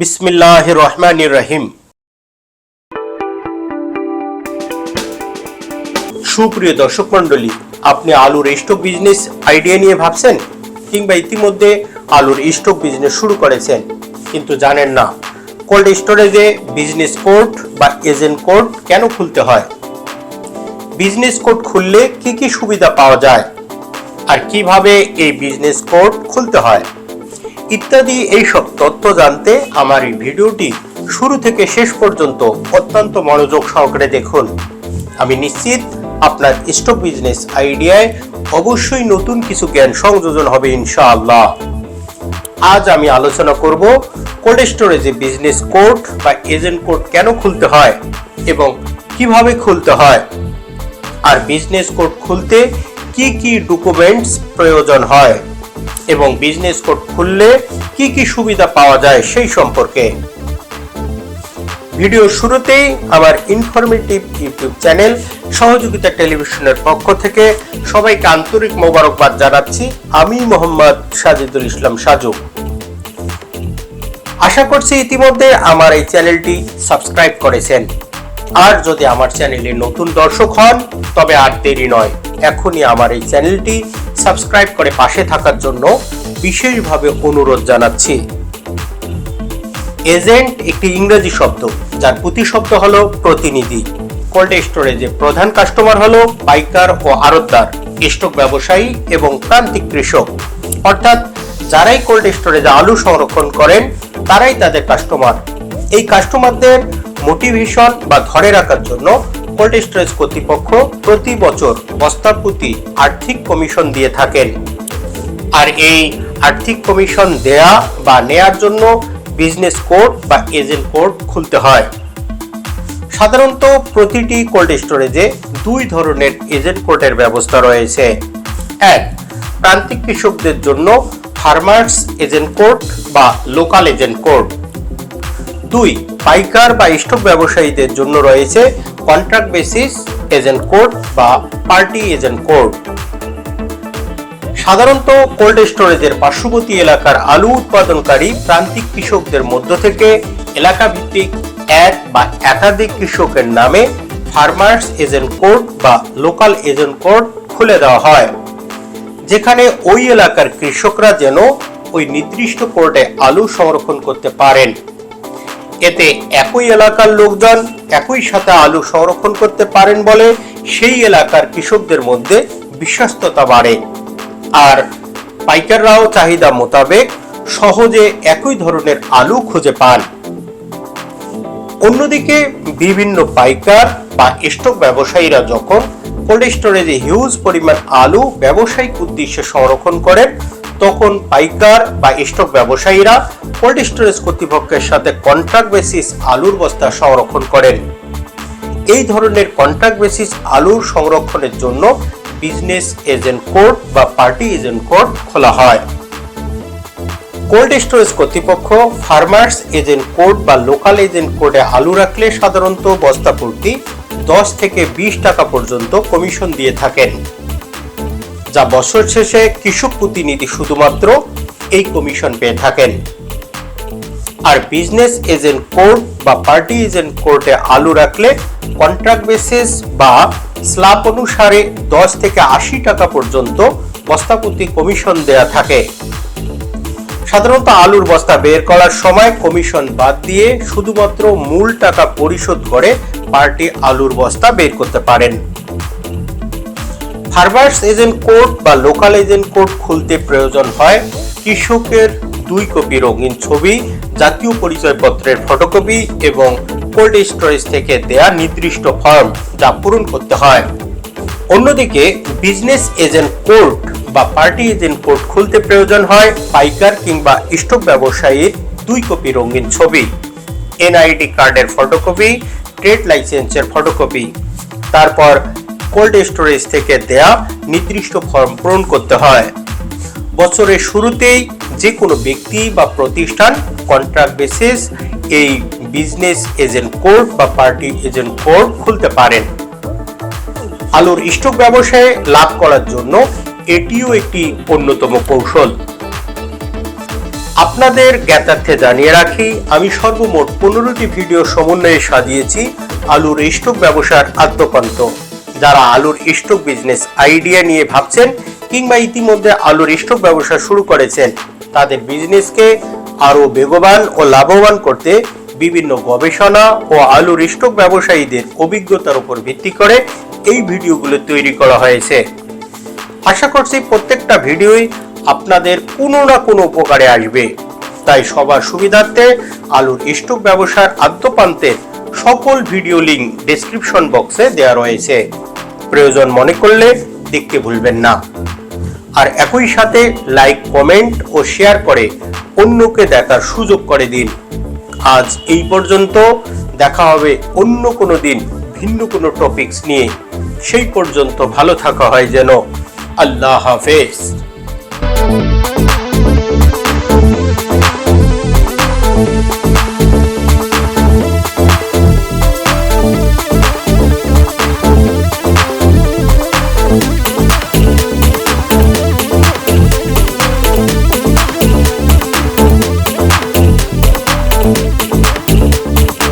বিসমিল্লাহ রহমান রহিম সুপ্রিয় দর্শক মন্ডলী আপনি আলুর স্টক বিজনেস আইডিয়া নিয়ে ভাবছেন কিংবা ইতিমধ্যে আলুর স্টক বিজনেস শুরু করেছেন, কিন্তু জানেন না কোল্ড স্টোরেজে বিজনেস কোর্ট বা এজেন্ট কোড কেন খুলতে হয়? বিজনেস কোড খুললে কি কি সুবিধা পাওয়া যায়? আর কীভাবে এই বিজনেস কোড খুলতে হয়? ইত্যাদি এইসব তথ্য জানতে আমার এই ভিডিওটি শুরু থেকে শেষ পর্যন্ত অত্যন্ত মনোযোগ সহকারে দেখুন। আমি নিশ্চিত আপনার স্টক বিজনেস আইডিয়ায় অবশ্যই নতুন কিছু জ্ঞান সংযোজন হবে ইনশাআল্লাহ। আজ আমি আলোচনা করব, কোল্ড স্টোরেজে বিজনেস কোড বা এজেন্ট কোড কেন খুলতে হয় এবং কীভাবে খুলতে হয়? আর বিজনেস কোড খুলতে কি কি ডকুমেন্টস প্রয়োজন হয়? এবং বিজনেস কোড খুললে কি কি সুবিধা পাওয়া যায় সেই সম্পর্কে। ভিডিও শুরুতেই আমার ইনফরমেটিভ ইউটিউব চ্যানেল সহযোগিতা টেলিভিশনের পক্ষ থেকে সবাইকে আন্তরিক মোবারকবাদ জানাচ্ছি। আমি মোহাম্মদ সাজিদুল ইসলাম সাজু। আশা করছি ইতিমধ্যে আমার এই চ্যানেলটি সাবস্ক্রাইব করেছেন। আর যদি আমার চ্যানেলে নতুন দর্শক হন, তবে আর দেরি নয়, এখনই আমার এই চ্যানেলটি সাবস্ক্রাইব করে পাশে থাকার জন্য বিশেষভাবে অনুরোধ জানাচ্ছি। এজেন্ট একটি ইংরেজি শব্দ, যার প্রতিশব্দ হলো প্রতিনিধি। কোল্ড স্টোরেজে প্রধান কাস্টমার হলো পাইকার ও আড়তদার, স্টক ব্যবসায়ী এবং প্রান্তিক কৃষক। অর্থাৎ যারাই কোল্ড স্টোরেজে আলু সংরক্ষণ করেন, তারাই তাদের কাস্টমার। এই কাস্টমারদের মোটিভেশন বা ধরে রাখার জন্য কোল্ড স্টোরেজ কর্তৃপক্ষ প্রতি বছর বস্তা প্রতি আর্থিক কমিশন দিয়ে থাকেন। আর এই আর্থিক কমিশন দেয়া বা নেয়ার জন্য বিজনেস কোড বা এজেন্ট কোড খুলতে হয়। সাধারণত প্রতিটি কোল্ড স্টোরেজে দুই ধরনের এজেন্ট কোডের ব্যবস্থা রয়েছে। এক, প্রান্তিক কৃষকদের জন্য ফার্মার্স এজেন্ট কোড বা লোকাল এজেন্ট কোড। দুই, পাইকার বা স্টক ব্যবসায়ীদের জন্য রয়েছে কন্ট্রাক্ট বেসিস এজেন্ট কোড বা পার্টি এজেন্ট কোড সাধারণত কোল্ড স্টোরেজের পার্শ্ববর্তী এলাকার আলু উৎপাদনকারী প্রান্তিক কৃষকদের মধ্য থেকে এলাকা ভিত্তিক এক বা একাধিক কৃষকের নামে ফার্মার্স এজেন্ট কোড বা লোকাল এজেন্ট কোড খুলে দেওয়া হয়, যেখানে ওই এলাকার কৃষকরা যেন ওই নির্দিষ্ট কোর্টে আলু সংরক্ষণ করতে পারেন। এতে একই এলাকার লোকজন একই সাথে আলু সংরক্ষণ করতে পারেন বলে সেই এলাকার কৃষকদের মধ্যে বিশ্বস্ততা বাড়ে। আর পাইকাররাও চাহিদা মোতাবেক সহজে একই ধরনের আলু খুঁজে পান। অন্যদিকে বিভিন্ন পাইকার বা স্টক ব্যবসায়ীরা যখন কোল্ড স্টোরেজে হিউজ পরিমাণ আলু ব্যবসায়িক উদ্দেশ্যে সংরক্ষণ করেন, তখন পাইকার বা স্টক ব্যবসায়ীরা কোল্ড স্টোরেজ কর্তৃপক্ষের সাথে কন্ট্রাক্ট বেসিস আলুর বস্তা সংরক্ষণ করেন। এই ধরনের কন্ট্রাক্ট বেসিস আলুর সংরক্ষণের জন্য বিজনেস এজেন্ট কোড বা পার্টি এজেন্ট কোড খোলা হয়। কোল্ড স্টোরেজ কর্তৃপক্ষ ফার্মার্স এজেন্ট কোড বা লোকাল এজেন্ট কোডে আলু রাখলে সাধারণত বস্তা প্রতি দশ থেকে বিশ টাকা পর্যন্ত কমিশন দিয়ে থাকেন। যা বছর শেষে কৃষক প্রতিনিধি শুধুমাত্র এই কমিশন পেয়ে থাকেন। আর বিজনেস এজেন্ট কোর্ট বা পার্টি এজেন্ট কোর্টে আলু রাখলে কন্ট্রাক্ট বেসিস বা স্ল্যাব অনুসারে দশ থেকে আশি টাকা পর্যন্ত বস্তা প্রতি কমিশন দেয়া থাকে। সাধারণত আলুর বস্তা বের করার সময় কমিশন বাদ দিয়ে শুধুমাত্র মূল টাকা পরিশোধ করে পার্টি আলুর বস্তা বের করতে পারেন। ফার্মার্স এজেন্ট কোর্ট বা লোকাল এজেন্ট কোর্ট খুলতে প্রয়োজন হয়। কৃষকের দুই কপি রঙিন ছবি, জাতীয় পরিচয়পত্রের ফটোকপি এবং কোল্ড স্টোরেজ থেকে দেয়া নির্দিষ্ট ফর্ম যা পূরণ করতে হয়। অন্যদিকে বিজনেস এজেন্ট কোর্ট বা পার্টি এজেন্ট কোর্ট খুলতে প্রয়োজন হয় পাইকার কিংবা স্টক ব্যবসায়ীর দুই কপি রঙিন ছবি এনআইডি কার্ডের ফটোকপি ট্রেড লাইসেন্সের ফটোকপি। তারপর কোল্ড স্টোরেজ থেকে দেয়া নির্দিষ্ট ফর্ম পূরণ করতে হয়। বছরের শুরুতেই যে কোনো ব্যক্তি বা প্রতিষ্ঠান কন্ট্রাক্ট বেসিস এই বিজনেস এজেন্ট কোড বা পার্টি এজেন্ট কোড খুলতে পারেন। আলুর স্টক ব্যবসায়ে লাভ করার জন্য এটিও একটি অন্যতম কৌশল। আপনি আপনাদের জ্ঞাতার্থে জানিয়ে রাখি, আমি সর্বমোট পনেরোটি ভিডিও সমন্বয়ে সাজিয়েছি আলুর স্টক ব্যবসার আদ্যপান্ত। যারা আলুর স্টক বিজনেস আইডিয়া নিয়ে ভাবছেন কিংবা ইতিমধ্যে আলুর স্টক ব্যবসা শুরু করেছেন। তাদের বিজনেসকে আরও বেগবান ও লাভবান করতে বিভিন্ন গবেষণা ও আলুর স্টক ব্যবসায়ীদের অভিজ্ঞতার উপর ভিত্তি করে এই ভিডিওগুলো তৈরি করা হয়েছে। আশা করছি প্রত্যেকটা ভিডিওই আপনাদের কোনো না কোনো উপকারে আসবে। তাই সবার সুবিধার্থে আলুর স্টক ব্যবসার আদ্যপান্তের সকল ভিডিও লিঙ্ক ডেসক্রিপশন বক্সে দেওয়া রয়েছে। প্রয়োজন মনে করলে দেখতে ভুলবেন না। আর একই সাথে লাইক কমেন্ট ও শেয়ার করে অন্যকে দেখার সুযোগ করে দিন। আজ এই পর্যন্ত, দেখা হবে অন্য কোনো দিন ভিন্ন কোনো টপিকস নিয়ে। সেই পর্যন্ত ভালো থাকা হয় যেন। আল্লাহ হাফেজ।